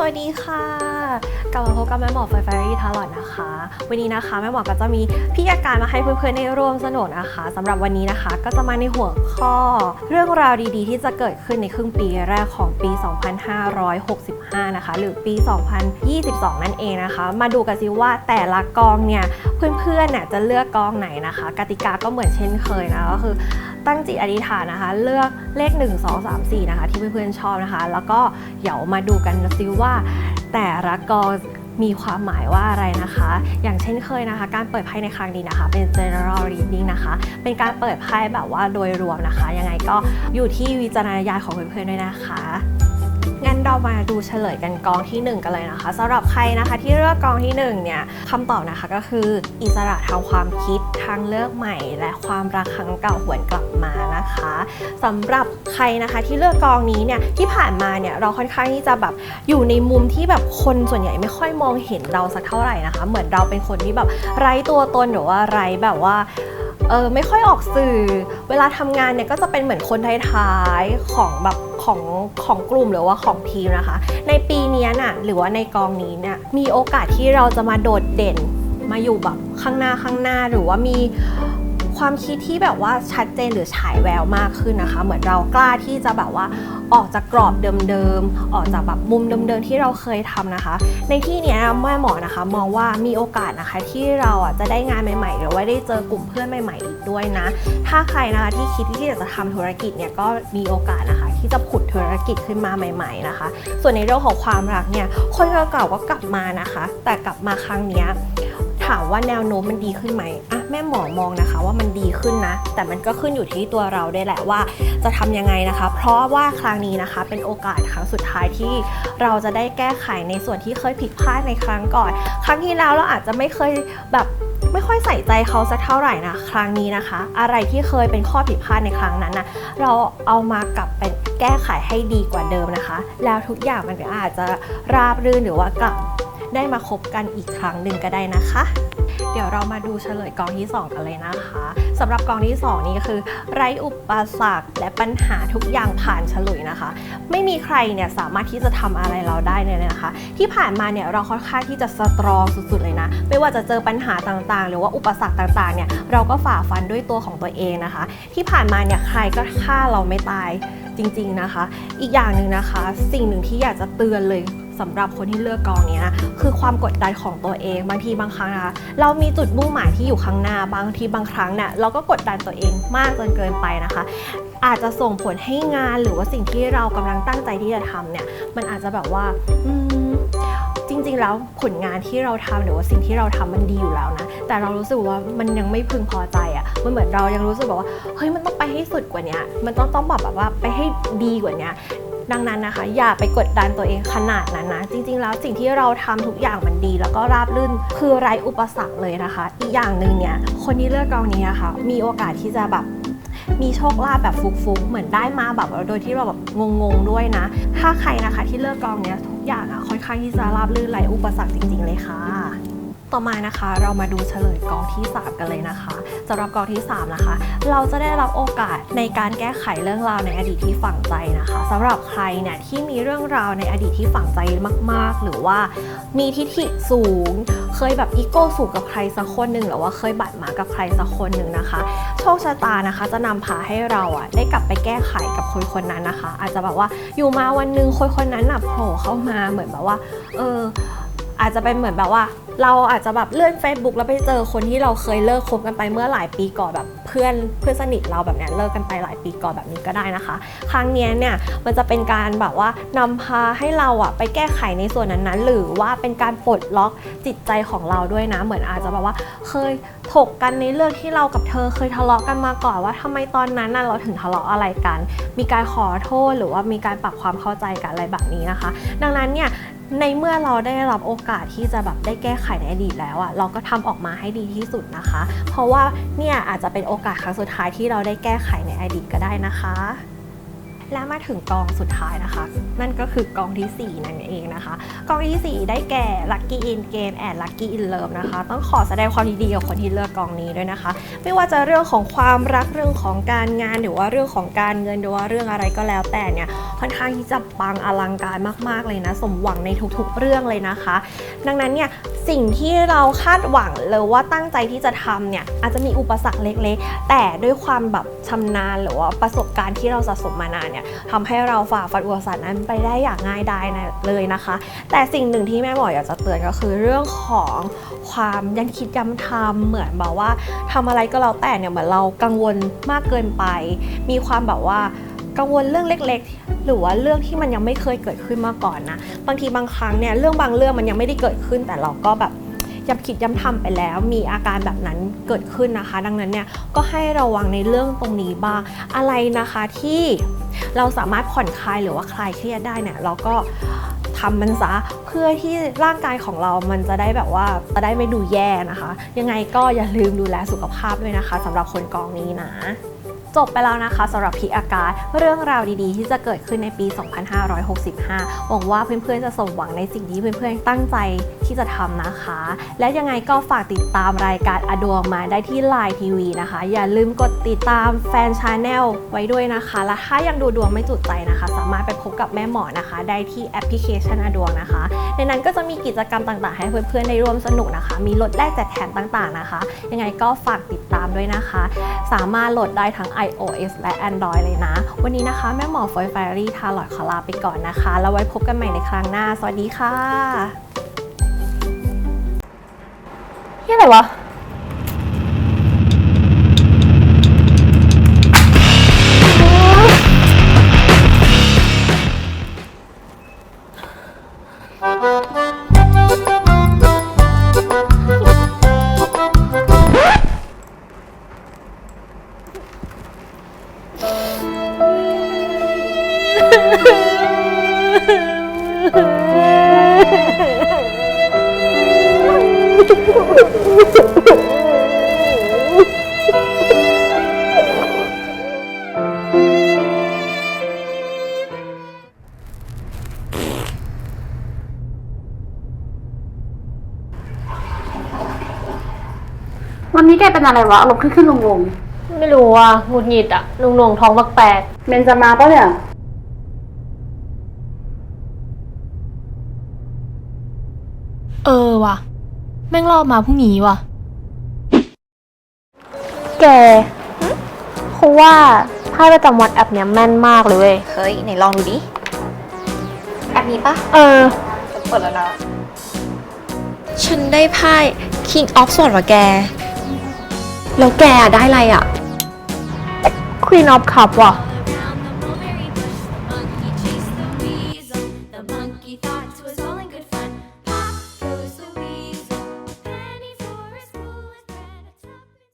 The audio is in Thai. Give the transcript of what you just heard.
สวัสดีค่ะกลับมาพบกับแม่หมอไฟไฟรี่ทาร์ลอดนะคะ วันนี้นะคะแม่หมอก็จะมีพี่อาการมาให้เพื่อนๆได้ร่วมสนุกนะคะสำหรับวันนี้นะคะ ก็จะมาในหัวข้อ เรื่องราวดีๆ ที่จะเกิดขึ้นในครึ่งปีแรกของปี 2565 นะคะ หรือปี 2022 นั่นเองนะคะ มาดูกันสิว่าแต่ละกองเนี่ยเพื่อนๆเนี่ยจะเลือกกองไหนนะคะ กติกาก็เหมือนเช่นเคยนะก็คือ ตั้งจิตอธิษฐานนะคะ เลือกเลข 1 2 3 4 นะคะ ที่เพื่อนๆชอบนะคะ แล้วก็เดี๋ยวมาดูกันซิว่า แต่ละกองมีความหมายว่าอะไรนะคะ อย่างเช่นเคยนะคะ การเปิดไพ่ในครั้งนี้นะคะ เป็น general reading นะคะ เป็นการเปิดไพ่แบบว่าโดยรวมนะคะ ยังไงก็อยู่ที่วิจารณญาณของเพื่อนๆด้วยนะคะงั้นเรามาดูเฉลยกันกองที่ 1 กันเลยนะคะสำหรับใครนะคะที่เลือกกองที่1เนี่ยคำตอบนะคะก็คืออิสระทางความคิด ทางเลือกใหม่ และความรักครั้งเก่าหวนกลับมานะคะสำหรับใครนะคะที่เลือกกองนี้เนี่ยที่ผ่านมาเนี่ยเราค่อนข้างที่จะแบบอยู่ในมุมที่แบบคนส่วนใหญ่ไม่ค่อยมองเห็นเราสักเท่าไหร่นะคะ เหมือนเราเป็นคนที่แบบไร้ตัวตนหรือว่าไร้แบบว่าเออไม่ค่อยออกสื่อ เวลาทำงานเนี่ยก็จะเป็นเหมือนคนท้ายๆของแบบของของกลุ่มหรือว่าของทีมนะคะ ในปีนี้น่ะหรือว่าในกองนี้เนี่ยมีโอกาสที่เราจะมาโดดเด่น มาอยู่แบบข้างหน้าข้างหน้าหรือว่ามีความคิดที่แบบว่าชัดเจนหรือฉายแววมากขึ้นนะคะ เหมือนเรากล้าที่จะแบบว่าออกจากกรอบเดิมๆ ออกจากแบบมุมเดิมๆ ที่เราเคยทำนะคะ ในที่นี้แม่หมอนะคะ มองว่ามีโอกาสนะคะที่เราอะจะได้งานใหม่ๆ หรือว่าได้เจอกลุ่มเพื่อนใหม่ๆ อีกด้วยนะ ถ้าใครนะคะที่คิดที่จะทำธุรกิจเนี่ยก็มีโอกาสนะคะ ที่จะผุดธุรกิจขึ้นมาใหม่ ๆนะคะ ส่วนในเรื่องของความรักเนี่ยคนเก่าๆก็กลับมานะคะ แต่กลับมาครั้งเนี้ย ถามว่าแนวโน้มมันดีขึ้นไหมอะแม่หมอมองนะคะว่ามันดีขึ้นนะ แต่มันก็ขึ้นอยู่ที่ตัวเราได้วยแหละว่า จะทำยังไงนะคะ เพราะว่าครั้งนี้นะคะ เป็นโอกาสครั้งสุดท้ายที่เราจะได้แก้ไขในส่วนที่เคยผิดพลาดในครั้งก่อน ครั้งที่แล้วเราอาจจะไม่เคยแบบไม่ค่อยใส่ใจเขาสักเท่าไหร่นะครั้งนี้นะคะ อะไรที่เคยเป็นข้อผิดพลาดในครั้งนั้นนะเราเอามากลับเป็นแก้ไขให้ดีกว่าเดิมนะคะ แล้วทุกอย่างมันก็อาจจะราบรื่นหรือว่ากลับ ได้มาคบกันอีกครั้งหนึ่งก็ได้นะคะ เดี๋ยวเรามาดูเฉลยกองที่ 2 กันเลยนะคะสำหรับกองที่ 2 นี่ก็คือ ไร้อุปสรรคและปัญหาทุกอย่างผ่านฉลุยนะคะ ไม่มีใครเนี่ยสามารถที่จะทำอะไรเราได้เลยนะคะ ที่ผ่านมาเนี่ยเราค่อนข้างที่จะสตรองสุดๆเลยนะ ไม่ว่าจะเจอปัญหาต่างๆ หรือว่าอุปสรรคต่างๆเนี่ยเราก็ฝ่าฟันด้วยตัวของตัวเองนะคะ ที่ผ่านมาเนี่ยใครก็ฆ่าเราไม่ตายจริงๆนะคะ อีกอย่างหนึ่งนะคะ สิ่งหนึ่งที่อยากจะเตือนเลย สำหรับคนที่เลือกกองนี้นะคือความกดดันของตัวเองบางทีบางครั้งนะคะเรามีจุดมุ่งหมายที่อยู่ข้างหน้าบางทีบางครั้งเนี่ยเราก็กดดันตัวเองมากจนเกินไปนะคะ อาจจะส่งผลให้งานหรือว่าสิ่งที่เรากำลังตั้งใจที่จะทำเนี่ยมันอาจจะแบบว่าจริงๆ แล้วผลงานที่เราทำหรือว่าสิ่งที่เราทำมันดีอยู่แล้วนะ แต่เรารู้สึกว่ามันยังไม่พึงพอใจอะ่ะมันเหมือนเรายังรู้สึกแบบว่าเฮ้ยมันต้องไปให้สุดกว่านี้มันต้องต้องแบบว่าไปให้ดีกว่านี้ ดังนั้นนะคะ อย่าไปกดดันตัวเองขนาดนั้นนะจริง ๆ แล้วสิ่งที่เราทำทุกอย่างมันดี แล้วก็ราบรื่นคือไร้อุปสรรคเลยนะคะ อีกอย่างหนึ่งเนี่ยคนที่เลือกกองนี้นะคะ มีโอกาสที่จะแบบมีโชคลาภแบบฟุกๆ เหมือนได้มาแบบโดยที่เราแบบงงๆด้วยนะ ถ้าใครนะคะที่เลือกกองเนี้ยทุกอย่างอะค่อนข้างที่จะราบรื่นไรอุปสรรคจริงๆเลยค่ะ ต่อมานะคะเรามาดูเฉลยกองที่ 3 กันเลยนะคะสำหรับกองที่ 3 นะคะ เราจะได้รับโอกาสในการแก้ไขเรื่องราวในอดีตที่ฝังใจนะคะสำหรับใครเนี่ยที่มีเรื่องราวในอดีตที่ฝังใจมาก ๆ หรือว่ามีทิฐิสูง เคยแบบอีโก้สูงกับใครสักคนหนึ่งหรือว่าเคยบาดหมางกับใครสักคนหนึ่งนะคะ โชคชะตานะคะ จะนำพาให้เราอะได้กลับไปแก้ไขกับคนคนนั้นนะคะ อาจจะแบบว่าอยู่มาวันหนึ่งคนคนนั้นน่ะโผล่เข้ามาเหมือนแบบว่าเออ อาจจะเป็นเหมือนแบบว่า เราอาจจะแบบเลื่อน Facebook แล้วไปเจอคนที่เราเคยเลิกคบกันไปเมื่อหลายปีก่อนแบบเพื่อนเพื่อนสนิทเราแบบนี้เลิกกันไปหลายปีก่อนแบบนี้ก็ได้นะคะ ครั้งนี้เนี่ยมันจะเป็นการแบบว่านำพาให้เราอะไปแก้ไขในส่วนนั้นๆ หรือว่าเป็นการปลดล็อกจิตใจของเราด้วยนะ เหมือนอาจจะแบบว่าเคยถกกันในเรื่องที่เรากับเธอเคยทะเลาะกันมาก่อนว่าทำไมตอนนั้นเราถึงทะเลาะอะไรกัน มีการขอโทษหรือว่ามีการปรับความเข้าใจกันอะไรแบบนี้นะคะ ดังนั้นเนี่ย ในเมื่อเราได้รับโอกาสที่จะแบบได้แก้ไขในอดีตแล้วอะเราก็ทำออกมาให้ดีที่สุดนะคะ เพราะว่าเนี่ยอาจจะเป็นโอกาสครั้งสุดท้ายที่เราได้แก้ไขในอดีตก็ได้นะคะ และมาถึงกองสุดท้ายนะคะ นั่นก็คือกองทีสี่4 นั่นเองนะคะ กองทีสี่ 4 ได้แก่ Lucky in Game and Lucky in Love นะคะ ต้องขอแสดงความยินดีกับคนที่เลือกกองนี้ด้วยนะคะ ไม่ว่าจะเรื่องของความรักเรื่องของการงานหรือว่าเรื่องของการเงินหรือว่าเรื่องอะไรก็แล้วแต่เนี่ยค่อนข้างที่จะปังอลังการมาก ๆเลยนะ สมหวังในทุกๆเรื่องเลยนะคะ ดังนั้นเนี่ยสิ่งที่เราคาดหวังหรือว่าตั้งใจที่จะทำเนี่ยอาจจะมีอุปสรรคเล็กๆ แต่ด้วยความแบบชำนาญหรือว่าประสบการณ์ที่เราสะสมมานานเนี่ยทำให้เราฝ่าฟันอุปสรรคนั้นไปได้อย่างง่ายดายเลยนะคะ แต่สิ่งหนึ่งที่แม่หมออยากจะเตือนก็คือเรื่องของความยันคิดย้ำทำเหมือนแบบว่าทำอะไรก็แล้วแต่เนี่ยเหมือนเรากังวลมากเกินไป มีความแบบว่ากังวลเรื่องเล็กๆ หรือว่าเรื่องที่มันยังไม่เคยเกิดขึ้นมาก่อนนะ บางทีบางครั้งเนี่ยเรื่องบางเรื่องมันยังไม่ได้เกิดขึ้นแต่เราก็แบบ ย้ำคิดย้ำทำไปแล้ว มีอาการแบบนั้นเกิดขึ้นนะคะ ดังนั้นเนี่ยก็ให้ระวังในเรื่องตรงนี้บ้าง อะไรนะคะที่เราสามารถผ่อนคลายหรือว่าคลายเครียดได้เนี่ยเราก็ทำมันซะเพื่อที่ร่างกายของเรามันจะได้แบบว่าจะได้ไม่ดูแย่นะคะ ยังไงก็อย่าลืมดูแลสุขภาพด้วยนะคะสำหรับคนกองนี้นะ จบไปแล้วนะคะสำหรับพีอากาศเรื่องราวดีๆ ที่จะเกิดขึ้นในปี 2565 หวังว่าเพื่อนๆจะสมหวังในสิ่งที่เพื่อนๆตั้งใจที่จะทำนะคะ และยังไงก็ฝากติดตามรายการอดวงมาได้ที่ Line TV นะคะ อย่าลืมกดติดตามแฟนชาแนลไว้ด้วยนะคะ และถ้ายังดูดวงไม่จุใจนะคะ สามารถไปพบกับแม่หมอนะคะ ได้ที่แอปพลิเคชันอดวงนะคะ ในนั้นก็จะมีกิจกรรมต่างๆ ให้เพื่อนๆได้ร่วมสนุกนะคะ มีลดแลกแจกแถมต่างๆนะคะ ยังไงก็ฝากติดตามด้วยนะคะ สามารถโหลดได้ทั้ง iOS และ Android เลยนะ วันนี้นะคะ แม่หมอฟอยไฟรี่ทาลอดขอลาไปก่อนนะคะ แล้วไว้พบกันใหม่ในครั้งหน้า สวัสดีค่ะนี่อะไรวะ แกเป็นอะไรวะอารมณ์ขึ้นขึ้นลงลงไม่รู้อะหงุดหงิดอะหนุ่งหน่วงๆท้องแปลกๆเมนจะมาปะเนี่ยเออว่ะ แม่งรอบมาพรุ่งนี้ว่ะ แกเพราะว่าไพ่ประจำวันแอปเนี้ยแม่นมากเลยเว้ยเฮ้ย ไหนลองดูดิ แอปนี้ปะเออ เปิดแล้วนะ ฉันได้ไพ่ King of Swords ว่ะแก แล้วแกได้อะไรอะ Queen of Cup ว่ะ